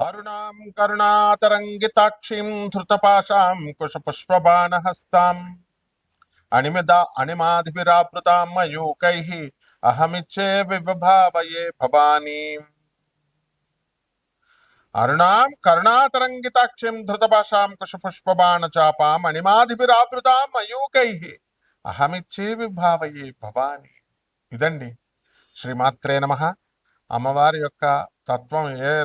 అరుణాం కరుణాతరంగితాక్షిం ధృతపాశాం కుశపుష్పబాణహస్తాం అణిమిద అణిమాధిభిరావృతాం మయూకై అహమిచ్చే విభావయే భవానీ. అరుణాం కరుణాతరంగితాక్షిం ధృతపాశాం కుశపుష్పబాణచాపాం అణిమాధిభిరావృతాం మయూకై అహమిచ్చే విభావయే భవానీ. ఇదండి. శ్రీమాత్రే నమ. అమ్మవారి యొక్క తత్వం ఏ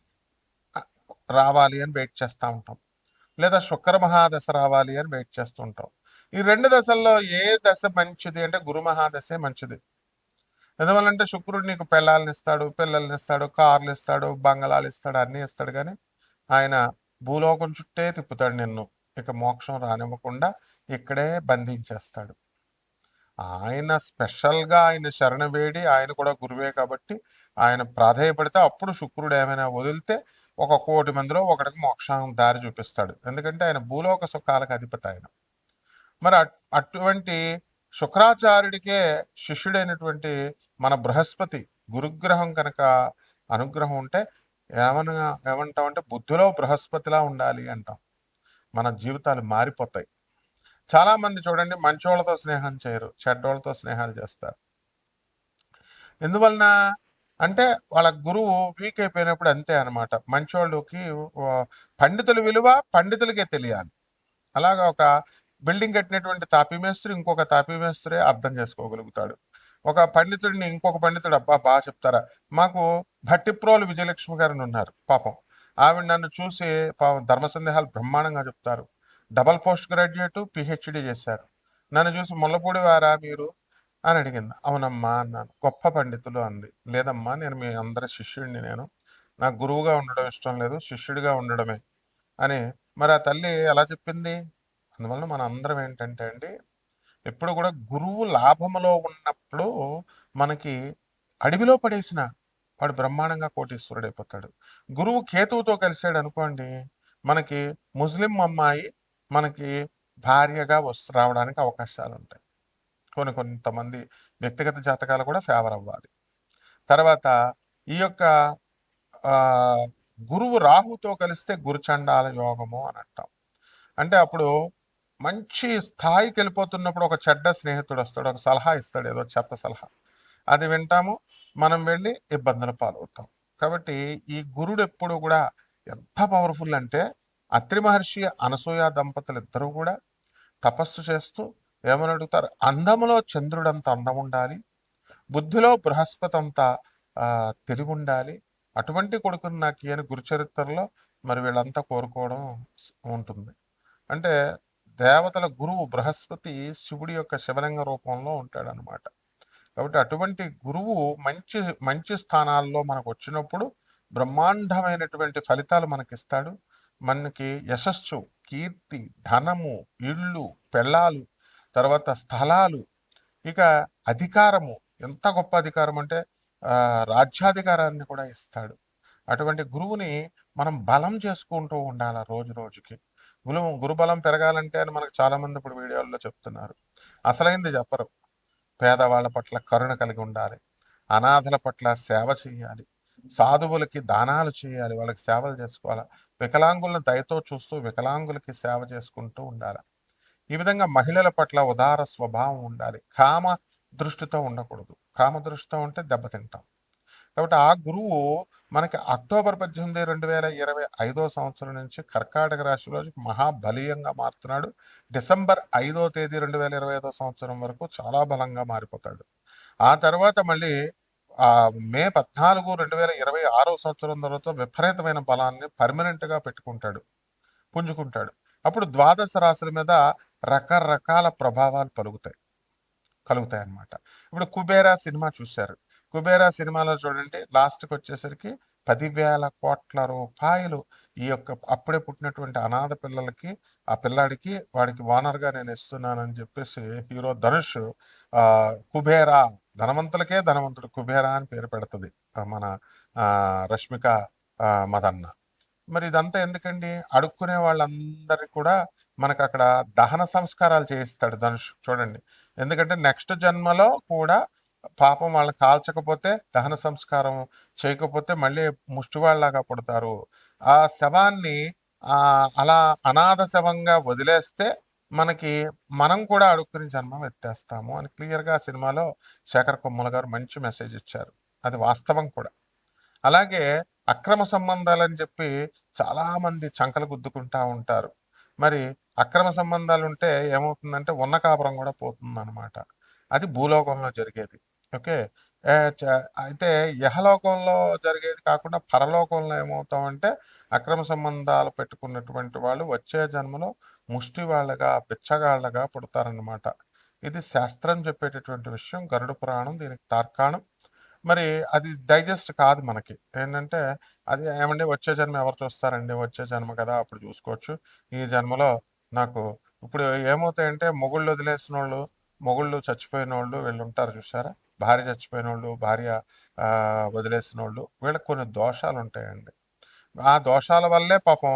రావాలి అని వెయిట్ చేస్తూ ఉంటాం. లేదా శుక్ర మహాదశ రావాలి అని వెయిట్ చేస్తుంటాం ఈ రెండు దశల్లో ఏ దశ మంచిది అంటే గురు మహాదశే మంచిది. ఎందువల్లంటే శుక్రుడు నీకు పిల్లల్ని ఇస్తాడు పిల్లల్ని ఇస్తాడు కార్లు ఇస్తాడు బంగళాలు ఇస్తాడు అన్నీ ఇస్తాడు కానీ ఆయన భూలోకం చుట్టే తిప్పుతాడు నిన్ను. ఇక మోక్షం రానివ్వకుండా ఇక్కడే బంధించేస్తాడు. ఆయన స్పెషల్గా ఆయన శరణ వేడి ఆయన కూడా గురువే కాబట్టి ఆయన ప్రాధేయపడితే అప్పుడు శుక్రుడు ఏమైనా వదిలితే ఒక కోటి మందిలో ఒకటికి మోక్షం దారి చూపిస్తాడు. ఎందుకంటే ఆయన భూలోక సుఖాలకు అధిపతి ఆయన. మరి అట్- అటువంటి శుక్రాచార్యుడికే శిష్యుడైనటువంటి మన బృహస్పతి గురుగ్రహం కనుక అనుగ్రహం ఉంటే ఏమన్నా ఏమంటాం అంటే బుద్ధిలో బృహస్పతిలా ఉండాలి అంటాం. మన జీవితాలు మారిపోతాయి. చాలా మంది చూడండి మంచోళ్ళతో స్నేహం చేయరు చెడ్డోళ్ళతో స్నేహాలు చేస్తారు. ఎందువలన అంటే వాళ్ళ గురువు వీక్ అయిపోయినప్పుడు అంతే అనమాట మంచోళ్ళకి పండితుల విలువ పండితులకే తెలియాలి. అలాగా ఒక బిల్డింగ్ కట్టినటువంటి తాపీమేస్త్రి ఇంకొక తాపీ మేస్త్రి అర్థం చేసుకోగలుగుతాడు. ఒక పండితుడిని ఇంకొక పండితుడు అబ్బా బాగా చెప్తారా? మాకు భట్టిప్రోలు విజయలక్ష్మి గారిని ఉన్నారు పాపం. ఆవిడ నన్ను చూసి పాపం ధర్మ సందేహాలు బ్రహ్మాండంగా చెప్తారు. డబల్ పోస్ట్ గ్రాడ్యుయేట్ పిహెచ్డి చేశారు. నన్ను చూసి ముల్లపూడి వారా మీరు? అని అడిగింది. అవునమ్మా అన్నాను. గొప్ప పండితులు అంది లేదమ్మా నేను మీ అందరి శిష్యుడిని నేను. నాకు గురువుగా ఉండడం ఇష్టం లేదు శిష్యుడిగా ఉండడమే అని. మరి ఆ తల్లి ఎలా చెప్పింది? అందువలన మన అందరం ఏంటంటే అండి ఎప్పుడు కూడా గురువు లాభములో ఉన్నప్పుడు మనకి అడవిలో పడేసిన వాడు బ్రహ్మాండంగా కోటీశ్వరుడు అయిపోతాడు. గురువు కేతువుతో కలిసాడు అనుకోండి మనకి ముస్లిం అమ్మాయి మనకి భార్యగా వస్తు రావడానికి అవకాశాలు ఉంటాయి కొన్ని కొంతమంది వ్యక్తిగత జాతకాలు కూడా ఫేవర్ అవ్వాలి. తర్వాత ఈ యొక్క గురువు రాహుతో కలిస్తే గురుచండాల యోగము అని అంటాం. అంటే అప్పుడు మంచి స్థాయికి వెళ్ళిపోతున్నప్పుడు ఒక చెడ్డ స్నేహితుడు వస్తాడు ఒక సలహా ఇస్తాడు ఏదో చెత్త సలహా. అది వింటాము మనం వెళ్ళి ఇబ్బందులు పాలవుతాం. కాబట్టి ఈ గురుడు ఎప్పుడు కూడా ఎంత పవర్ఫుల్ అంటే అత్రి మహర్షి అనసూయ దంపతులు ఇద్దరూ కూడా తపస్సు చేస్తూ ఏమని అడుగుతారు? అందములో చంద్రుడంత అందం ఉండాలి బుద్ధిలో బృహస్పతి అంత తెలివి ఉండాలి అటువంటి కొడుకుని నాకు ఈయన గురుచరిత్రలో మరి వీళ్ళంతా కోరుకోవడం ఉంటుంది. అంటే దేవతల గురువు బృహస్పతి శివుడి యొక్క శివలింగ రూపంలో ఉంటాడు అనమాట కాబట్టి అటువంటి గురువు మంచి మంచి స్థానాల్లో మనకు వచ్చినప్పుడు బ్రహ్మాండమైనటువంటి ఫలితాలు మనకి ఇస్తాడు మనకి యశస్సు కీర్తి ధనము ఇళ్ళు పెళ్ళాలు తర్వాత స్థలాలు. ఇక అధికారము. ఎంత గొప్ప అధికారం అంటే రాజ్యాధికారాన్ని కూడా ఇస్తాడు. అటువంటి గురువుని మనం బలం చేసుకుంటూ ఉండాలి రోజు రోజుకి. గురు గురుబలం పెరగాలంటే అని మనకు చాలామంది ఇప్పుడు వీడియోల్లో చెప్తున్నారు. అసలైంది చెప్పరు. పేదవాళ్ళ పట్ల కరుణ కలిగి ఉండాలి. అనాథల పట్ల సేవ చేయాలి సాధువులకి దానాలు చేయాలి వాళ్ళకి సేవలు చేసుకోవాలి. వికలాంగులను దయతో చూస్తూ వికలాంగులకి సేవ చేసుకుంటూ ఉండాలి. ఈ విధంగా మహిళల పట్ల ఉదార స్వభావం ఉండాలి. కామ దృష్టితో ఉండకూడదు. కామ దృష్టితో ఉంటే దెబ్బతింటాం కాబట్టి ఆ గురువు మనకి అక్టోబర్ పద్దెనిమిది రెండు వేల ఇరవై ఐదో సంవత్సరం నుంచి కర్కాటక రాశిలో మహాబలీయంగా మారుతున్నాడు. డిసెంబర్ ఐదో తేదీ రెండు వేల ఇరవై ఐదో సంవత్సరం వరకు చాలా బలంగా మారిపోతాడు. ఆ తర్వాత మళ్ళీ ఆ మే పద్నాలుగు రెండు వేల ఇరవై ఆరో సంవత్సరం తర్వాత విపరీతమైన బలాన్ని పర్మనెంట్గా పెట్టుకుంటాడు. పుంజుకుంటాడు. అప్పుడు ద్వాదశ రాశుల మీద రకరకాల ప్రభావాలు పలుకుతాయి. కలుగుతాయి అన్నమాట ఇప్పుడు కుబేరా సినిమా చూశారు. కుబేరా సినిమాలో చూడండి లాస్ట్కి వచ్చేసరికి పదివేల కోట్ల రూపాయలు ఈ యొక్క అప్పుడే పుట్టినటువంటి అనాథ పిల్లలకి ఆ పిల్లాడికి వాడికి ఓనర్గా నేను ఇస్తున్నానని చెప్పేసి హీరో ధనుష్ ఆ కుబేరా ధనవంతులకే ధనవంతుడు కుబేరా అని పేరు పెడుతుంది మన రష్మిక మదన్న. మరి ఇదంతా ఎందుకండి? అడుక్కునే వాళ్ళందరికీ కూడా మనకు అక్కడ దహన సంస్కారాలు చేయిస్తాడు ధనుష్. చూడండి. ఎందుకంటే నెక్స్ట్ జన్మలో కూడా పాపం వాళ్ళని కాల్చకపోతే దహన సంస్కారం చేయకపోతే మళ్ళీ ముష్టివాళ్ళలాగా పుడతారు. ఆ శవాన్ని అలా అనాథ శవంగా వదిలేస్తే మనకి మనం కూడా అడుక్కుని జన్మం ఎత్తేస్తాము అని క్లియర్గా సినిమాలో శేఖర్ కొమ్మల గారు మంచి మెసేజ్ ఇచ్చారు. అది వాస్తవం కూడా. అలాగే అక్రమ సంబంధాలని చెప్పి చాలామంది చంకలు గుద్దుకుంటా ఉంటారు. మరి అక్రమ సంబంధాలు ఉంటే ఏమవుతుందంటే ఉన్న కాపురం కూడా పోతుంది అనమాట అది భూలోకంలో జరిగేది. ఓకే? చ- అయితే యహలోకంలో జరిగేది కాకుండా పరలోకంలో ఏమవుతామంటే అక్రమ సంబంధాలు పెట్టుకున్నటువంటి వాళ్ళు వచ్చే జన్మలో ముష్టి వాళ్ళగా బిచ్చగాళ్ళగా పుడతారనమాట ఇది శాస్త్రం చెప్పేటటువంటి విషయం. గరుడ పురాణం దీనికి తార్కాణం. మరి అది డైజెస్ట్ కాదు మనకి. ఏంటంటే అది ఏమండి? వచ్చే జన్మ ఎవరు చూస్తారండి? వచ్చే జన్మ కదా అప్పుడు చూసుకోవచ్చు. ఈ జన్మలో నాకు ఇప్పుడు ఏమవుతాయంటే మొగుళ్ళు వదిలేసిన వాళ్ళు మొగుళ్ళు చచ్చిపోయిన వాళ్ళు వీళ్ళు ఉంటారు చూసారా భార్య చచ్చిపోయిన వాళ్ళు భార్య వదిలేసిన వాళ్ళు వీళ్ళకి కొన్ని దోషాలు ఉంటాయండి ఆ దోషాల వల్లే పాపం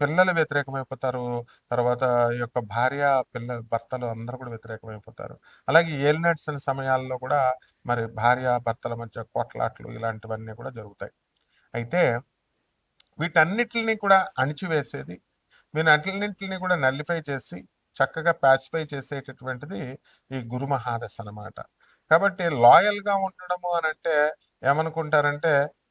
పిల్లలు వ్యతిరేకమైపోతారు. తర్వాత ఈ యొక్క భార్య పిల్ల భర్తలు అందరూ కూడా వ్యతిరేకమైపోతారు. అలాగే ఏలినట్స్ సమయాల్లో కూడా మరి భార్య భర్తల మధ్య కొట్లాట్లు ఇలాంటివన్నీ కూడా జరుగుతాయి. అయితే వీటన్నిటిని కూడా అణిచివేసేది వీటన్నింటిని కూడా నల్లిఫై చేసి చక్కగా పాసిఫై చేసేటటువంటిది ఈ గురు మహాదశ అన్నమాట. కాబట్టి లాయల్గా ఉండడము అని అంటే ఏమనుకుంటారంటే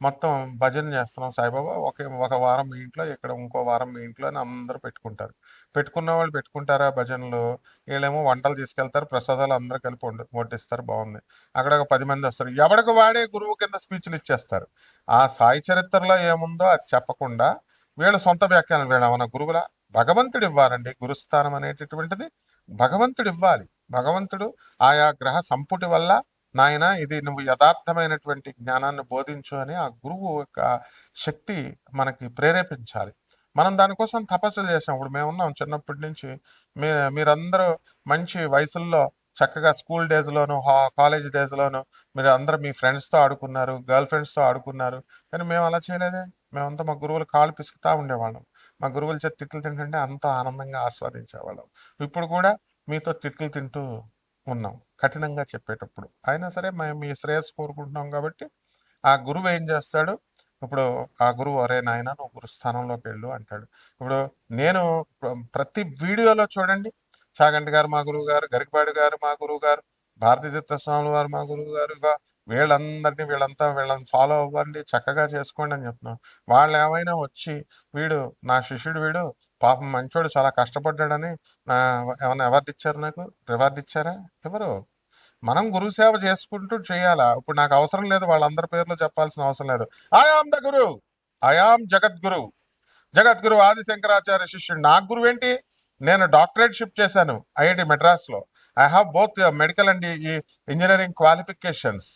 మొత్తం భజన చేస్తున్నాం సాయిబాబా. ఒక ఒక వారం మీ ఇంట్లో ఇక్కడ ఇంకో వారం మీ ఇంట్లో అని అందరూ పెట్టుకుంటారు. పెట్టుకున్న వాళ్ళు పెట్టుకుంటారా భజనలు? వీళ్ళేమో వంటలు తీసుకెళ్తారు ప్రసాదాలు అందరూ కలిపి వండు వడ్డిస్తారు బాగుంది. అక్కడ ఒక పది మంది వస్తారు. ఎవడికి వాడే గురువు కింద స్పీచ్లు ఇచ్చేస్తారు. ఆ సాయి చరిత్రలో ఏముందో అది చెప్పకుండా వీళ్ళ సొంత వ్యాఖ్యానం వీళ్ళ మన గురువుల? భగవంతుడు ఇవ్వాలండి. గురుస్థానం అనేటటువంటిది భగవంతుడు ఇవ్వాలి. భగవంతుడు ఆయా గ్రహ సంపుటి వల్ల నాయన ఇది నువ్వు యథార్థమైనటువంటి జ్ఞానాన్ని బోధించు అని ఆ గురువు యొక్క శక్తి మనకి ప్రేరేపించాలి. మనం దానికోసం తపస్సులు చేసాం. ఇప్పుడు మేము ఉన్నాం చిన్నప్పటి నుంచి. మీ మీరందరూ మంచి వయసుల్లో చక్కగా స్కూల్ డేస్లోను కాలేజ్ డేస్లోను మీరు అందరూ మీ ఫ్రెండ్స్తో ఆడుకున్నారు గర్ల్ ఫ్రెండ్స్తో ఆడుకున్నారు. కానీ మేము అలా చేయలేదే. మేమంతా మా గురువులు కాళ్ళు పిసుకుతూ ఉండేవాళ్ళం. మా గురువుల చేత తిట్లు తింటుంటే అంత ఆనందంగా ఆస్వాదించేవాళ్ళం. ఇప్పుడు కూడా మీతో తిట్లు తింటూ ఉన్నాం. కఠినంగా చెప్పేటప్పుడు. అయినా సరే మేము మీ శ్రేయస్సు కోరుకుంటున్నాం కాబట్టి ఆ గురువు ఏం చేస్తాడు? ఇప్పుడు ఆ గురువు అరే నాయన నువ్వు గురుస్థానంలోకి వెళ్ళు అంటాడు. ఇప్పుడు నేను ప్రతి వీడియోలో చూడండి. చాగంటి గారు మా గురువు గారు గరికపాడు గారు మా గురువు గారు భారతీ స్వామి వారు మా గురువు గారు వీళ్ళందరినీ వీళ్ళంతా వీళ్ళని ఫాలో అవ్వండి చక్కగా చేసుకోండి అని చెప్తున్నాం వాళ్ళు ఏమైనా వచ్చి వీడు నా శిష్యుడు వీడు పాపం మంచోడు చాలా కష్టపడ్డాడని నా ఏమైనా అవార్డు ఇచ్చారు నాకు? రివార్డు ఇచ్చారా? ఎవరు? మనం గురు సేవ చేసుకుంటూ చేయాలా? ఇప్పుడు నాకు అవసరం లేదు వాళ్ళందరి పేర్లు చెప్పాల్సిన అవసరం లేదు. ఆయాం ద గురు. ఆయాం జగద్గురు. జగద్గురు ఆది శంకరాచార్య శిష్యుడు. నా గురువు ఏంటి నేను డాక్టరేట్ షిప్ చేశాను ఐఐటి మెడ్రాస్లో. I have both medical and ఈ ఇంజనీరింగ్ క్వాలిఫికేషన్స్.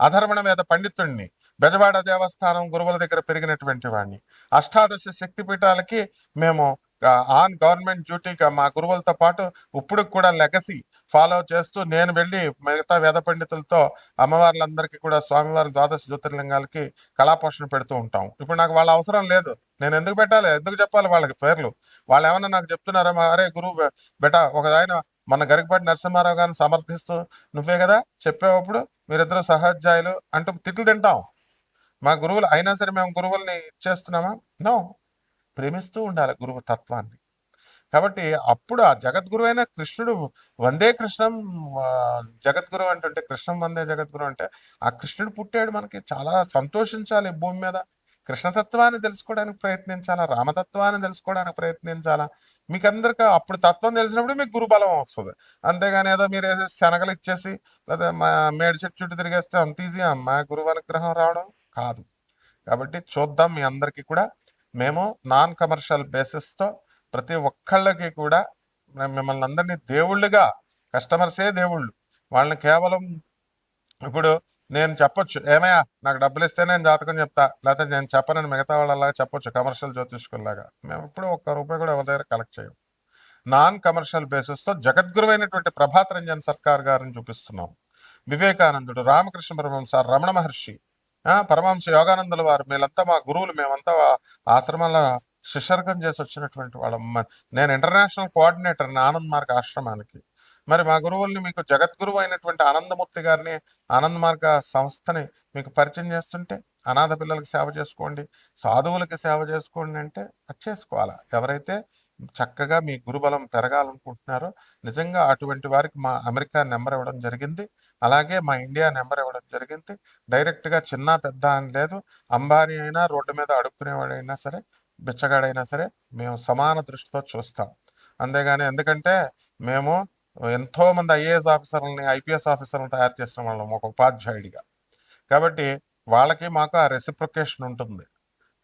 అధర్వణ మీద పండితుడిని బెజవాడ దేవస్థానం గురువుల దగ్గర పెరిగినటువంటి వాడిని అష్టాదశ శక్తిపీఠాలకి మేము ఆన్ గవర్నమెంట్ డ్యూటీగా మా గురువులతో పాటు ఇప్పుడు కూడా లెగసీ ఫాలో చేస్తూ నేను వెళ్ళి మిగతా వేద పండితులతో అమ్మవార్లందరికీ కూడా స్వామివారి ద్వాదశ జ్యోతిర్లింగాలకి కళాపోషణ పెడుతూ ఉంటాం. ఇప్పుడు నాకు వాళ్ళ అవసరం లేదు. నేను ఎందుకు పెట్టాలి? ఎందుకు చెప్పాలి వాళ్ళకి పేర్లు? వాళ్ళు ఏమన్నా నాకు చెప్తున్నారా? అరే గురువు బెట ఒక ఆయన మన గరికపాటి నరసింహారావు గారిని సమర్థిస్తూ నువ్వే కదా చెప్పేటప్పుడు మీరిద్దరు సహాధ్యాయులు అంటూ తిట్లు తింటాం. మా గురువులు అయినా సరే మేము గురువుల్ని ఇచ్చేస్తున్నామా నో. ప్రేమిస్తూ ఉండాలి గురువు తత్వాన్ని. కాబట్టి అప్పుడు ఆ జగద్గురు అయిన కృష్ణుడు వందే కృష్ణం జగద్గురు అంటుంటే కృష్ణం వందే జగద్గురు అంటే ఆ కృష్ణుడు పుట్టాడు మనకి చాలా సంతోషించాలి భూమి మీద. కృష్ణతత్వాన్ని తెలుసుకోవడానికి ప్రయత్నించాలా? రామతత్వాన్ని తెలుసుకోవడానికి ప్రయత్నించాలా? మీకు అందరికీ అప్పుడు తత్వం తెలిసినప్పుడు మీకు గురుబలం వస్తుంది. అంతేగాని ఏదో మీరు వేసే శనగలు ఇచ్చేసి లేదా మా మేడి చెట్టు చుట్టూ తిరిగేస్తే అంత ఈజీ మా గురువు అనుగ్రహం రావడం కాదు. కాబట్టి చూద్దాం మీ అందరికీ కూడా. మేము నాన్ కమర్షియల్ బేసిస్తో ప్రతి ఒక్కళ్ళకి కూడా మేము మిమ్మల్ని అందరినీ దేవుళ్ళుగా కస్టమర్సే దేవుళ్ళు. వాళ్ళని కేవలం ఇప్పుడు నేను చెప్పొచ్చు. ఏమయ్యా నాకు డబ్బులు ఇస్తే నేను జాతకం చెప్తా. లేకపోతే నేను చెప్పనని మిగతా వాళ్ళలాగా చెప్పొచ్చు కమర్షియల్ జ్యోతిష్కుల్లాగా. మేము ఇప్పుడు ఒక్క రూపాయి కూడా ఎవరి దగ్గర కలెక్ట్ చేయం నాన్ కమర్షియల్ బేసిస్తో జగద్గురువైనటువంటి ప్రభాత్ రంజన్ సర్కార్ గారిని చూపిస్తున్నాం వివేకానందుడు రామకృష్ణ సార్ రమణ మహర్షి పరమహంస యోగానందుల వారు వీళ్ళంతా మా గురువులు మేమంతా ఆశ్రమంలో శిష్యర్గం చేసి వచ్చినటువంటి వాళ్ళం. నేను ఇంటర్నేషనల్ కోఆర్డినేటర్ ఆనంద్ మార్గ ఆశ్రమానికి. మరి మా గురువుల్ని మీకు జగద్గురువు అయినటువంటి ఆనందమూర్తి గారిని ఆనంద్ మార్గ సంస్థని మీకు పరిచయం చేస్తుంటే అనాథ పిల్లలకి సేవ చేసుకోండి సాధువులకి సేవ చేసుకోండి అంటే అది చేసుకోవాలా? ఎవరైతే చక్కగా మీ గురుబలం పెరగాలనుకుంటున్నారో నిజంగా అటువంటి వారికి మా అమెరికా నెంబర్ ఇవ్వడం జరిగింది. అలాగే మా ఇండియా నెంబర్ ఇవ్వడం జరిగింది. డైరెక్ట్గా చిన్న పెద్ద అని లేదు. అంబానీ అయినా రోడ్డు మీద అడుక్కునేవాడైనా సరే బిచ్చగాడైనా సరే మేము సమాన దృష్టితో చూస్తాం. అంతేగాని ఎందుకంటే మేము ఎంతో మంది ఐఏఎస్ ఆఫీసర్లని ఐపీఎస్ ఆఫీసర్లను తయారు చేసిన వాళ్ళం ఒక ఉపాధ్యాయుడిగా. కాబట్టి వాళ్ళకి మాకు ఆ రెసిప్రొకేషన్ ఉంటుంది.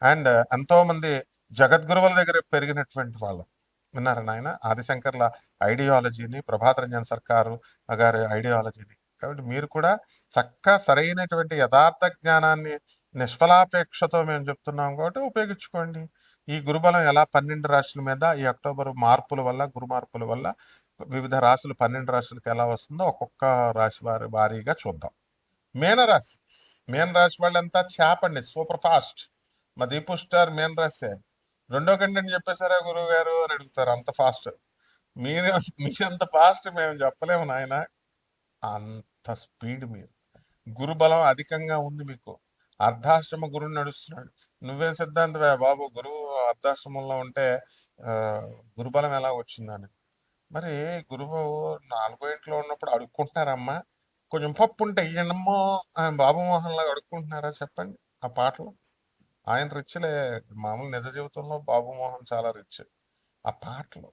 అండ్ ఎంతోమంది జగద్గురువుల దగ్గర పెరిగినటువంటి వాళ్ళం. విన్నారా నాయన? ఆదిశంకర్ల ఐడియాలజీని ప్రభాత్ రంజన్ సర్కారు గారి ఐడియాలజీని. కాబట్టి మీరు కూడా చక్కగా సరైనటువంటి యథార్థ జ్ఞానాన్ని నిష్ఫలాపేక్షతో మేము చెప్తున్నాం కాబట్టి ఉపయోగించుకోండి. ఈ గురుబలం ఎలా పన్నెండు రాశుల మీద ఈ అక్టోబర్ మార్పుల వల్ల గురు మార్పుల వల్ల వివిధ రాశులు పన్నెండు రాశులకు ఎలా వస్తుందో ఒక్కొక్క రాశి వారి వారీగా చూద్దాం. మీనరాశి మీన రాశి వాళ్ళంతా చేపండి సూపర్ ఫాస్ట్. మా దీపు స్టార్ మీన రాశి. రెండో కంటెంట్ చెప్పేశారా గురువు గారు అని అడుగుతారు అంత ఫాస్ట్. మీరు మీరంత ఫాస్ట్ మేము చెప్పలేము నాయన. అంత స్పీడ్ మీరు. గురుబలం అధికంగా ఉంది మీకు. అర్ధాశ్రమ గురువు నడుస్తున్నాడు. నువ్వేం సిద్ధాంతవే బాబు. గురువు అర్ధాశ్రమంలో ఉంటే గురుబలం ఎలా వచ్చిందని. మరి గురువు నాలుగో ఇంట్లో ఉన్నప్పుడు అడుక్కుంటున్నారమ్మా. కొంచెం పప్పు ఉంటే ఇయ్యనమ్మో ఆయన బాబు మోహన్ లాగా అడుక్కుంటున్నారా చెప్పండి ఆ పాటలు. ఆయన రిచ్లే. మామూలు నిజ జీవితంలో బాబు మోహన్ చాలా రిచ్. ఆ పాటలు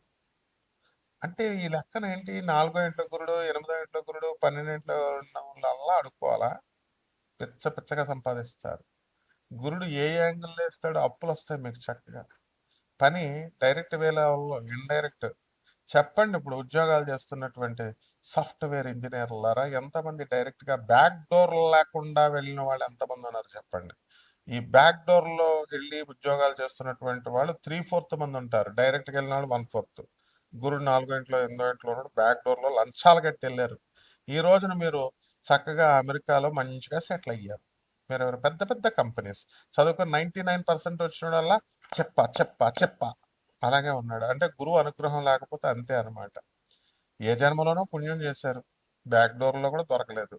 అంటే ఈ లెక్కన ఏంటి? నాలుగో ఇంట్లో గురుడు ఎనిమిదో ఇంట్లో గురుడు పన్నెండు ఇంట్లో ఉన్న వాళ్ళల్లా అడుక్కోవాలా? పిచ్చ పిచ్చగా సంపాదిస్తారు. గురుడు ఏ యాంగిల్లో ఇస్తాడో అప్పులు వస్తాయి మీకు చక్కగా. పని డైరెక్ట్ వేలో ఇండైరెక్ట్. చెప్పండి ఇప్పుడు ఉద్యోగాలు చేస్తున్నటువంటి సాఫ్ట్వేర్ ఇంజనీర్లారా? ఎంతమంది డైరెక్ట్గా బ్యాక్ డోర్ లేకుండా వెళ్ళిన వాళ్ళు ఎంతమంది ఉన్నారు చెప్పండి? ఈ బ్యాక్ డోర్లో వెళ్ళి ఉద్యోగాలు చేస్తున్నటువంటి వాళ్ళు త్రీ ఫోర్త్ మంది ఉంటారు. డైరెక్ట్గా వెళ్ళిన వాళ్ళు వన్ ఫోర్త్. గురుడు నాలుగో ఇంట్లో ఎనిమిదో ఇంట్లో ఉన్నాడు. బ్యాక్ డోర్లో లంచాలు కట్టి వెళ్ళారు. ఈ రోజున మీరు చక్కగా అమెరికాలో మంచిగా సెటిల్ అయ్యారు. మీరు ఎవరు? పెద్ద పెద్ద కంపెనీస్ చదువుకుని నైన్టీ నైన్ పర్సెంట్ వచ్చిన వల్ల చెప్ప చెప్ప చెప్ప. అలాగే ఉన్నాడు. అంటే గురువు అనుగ్రహం లేకపోతే అంతే అనమాట ఏ జన్మలోనో పుణ్యం చేశారు. బ్యాక్ డోర్లో కూడా దొరకలేదు.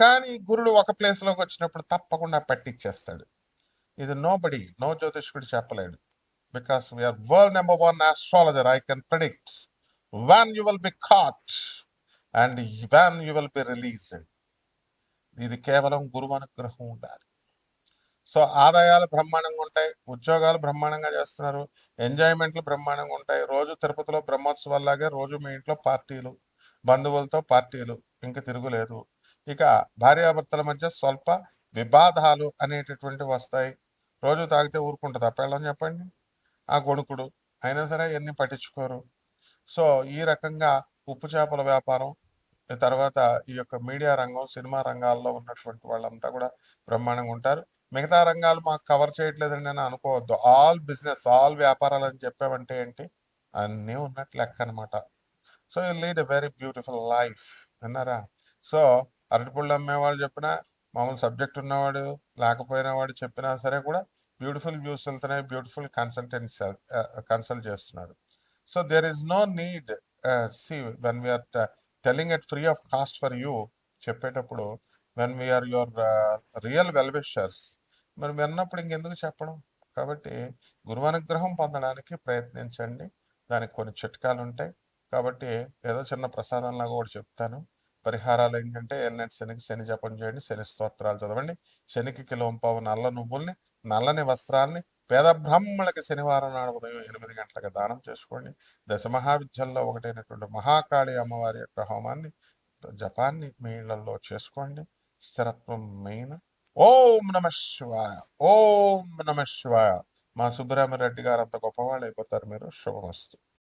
కానీ గురుడు ఒక ప్లేస్లోకి వచ్చినప్పుడు తప్పకుండా పట్టించేస్తాడు ఇది నో బడి నో జ్యోతిష్కుడు చెప్పలేడు. Because we are world number one astrologer. I can predict when you will be caught and when you will be released. ఇది కేవలం గురువు అనుగ్రహం ఉండాలి. సో ఆదాయాలు బ్రహ్మాండంగా ఉంటాయి ఉద్యోగాలు బ్రహ్మాండంగా చేస్తున్నారు ఎంజాయ్మెంట్లు బ్రహ్మాండంగా ఉంటాయి. రోజు తిరుపతిలో బ్రహ్మోత్సవాలాగే రోజు మీ ఇంట్లో పార్టీలు బంధువులతో పార్టీలు ఇంకా తిరుగులేదు. ఇక భార్యాభర్తల మధ్య స్వల్ప వివాదాలు అనేటటువంటి వస్తాయి. రోజు తాగితే ఊరుకుంటుంది? పెళ్ళని చెప్పండి. ఆ గొడుకుడు అయినా సరే ఇవన్నీ పట్టించుకోరు. సో ఈ రకంగా ఉప్పు చేపల వ్యాపారం తర్వాత ఈ యొక్క మీడియా రంగం సినిమా రంగాల్లో ఉన్నటువంటి వాళ్ళంతా కూడా బ్రహ్మాండంగా ఉంటారు. మిగతా రంగాలు మాకు కవర్ చేయట్లేదని నేను అనుకోవద్దు. ఆల్ బిజినెస్ ఆల్ వ్యాపారాలు అని చెప్పామంటే ఏంటి? అన్నీ ఉన్నట్టు లెక్క అనమాట so you lead a very beautiful life. విన్నారా? సో అరటిపళ్ళు అమ్మేవాళ్ళు చెప్పినా మామూలు సబ్జెక్ట్ ఉన్నవాడు లేకపోయిన వాడు చెప్పినా సరే కూడా బ్యూటిఫుల్ వ్యూస్ వెళ్తున్నాయి బ్యూటిఫుల్ కన్సల్టెన్స్ కన్సల్ట్ చేస్తున్నాడు so there is no need see when we are telling it free of cost for you చెప్పేటప్పుడు when we are your real wellwishers మరి విన్నప్పుడు ఇంకెందుకు చెప్పడం? కాబట్టి గురువనుగ్రహం పొందడానికి ప్రయత్నించండి. దానికి కొన్ని చిట్కాలు ఉంటాయి కాబట్టి ఏదో చిన్న ప్రసాదంలాగా కూడా చెప్తాను. పరిహారాలు ఏంటంటే ఎల్నెట్ శనికి శని జపం చేయండి. శని స్తోత్రాలు చదవండి. శనికి కిలోంపావు నల్ల నువ్వుల్ని నల్లని వస్త్రాల్ని పేద బ్రాహ్మణులకి శనివారం నాడు ఉదయం ఎనిమిది గంటలకు దానం చేసుకోండి. దశ మహావిద్యల్లో ఒకటైనటువంటి మహాకాళి అమ్మవారి యొక్క హోమాన్ని జపాన్ని మీ ఇళ్ళలో చేసుకోండి. స్థిరత్వం మెయిన్. ఓం నమ శివాయ ఓం నమ శివాయ. మా సుబ్రహ్మరెడ్డి గారు అంత గొప్పవాళ్ళు అయిపోతారు మీరు. శుభమస్తు.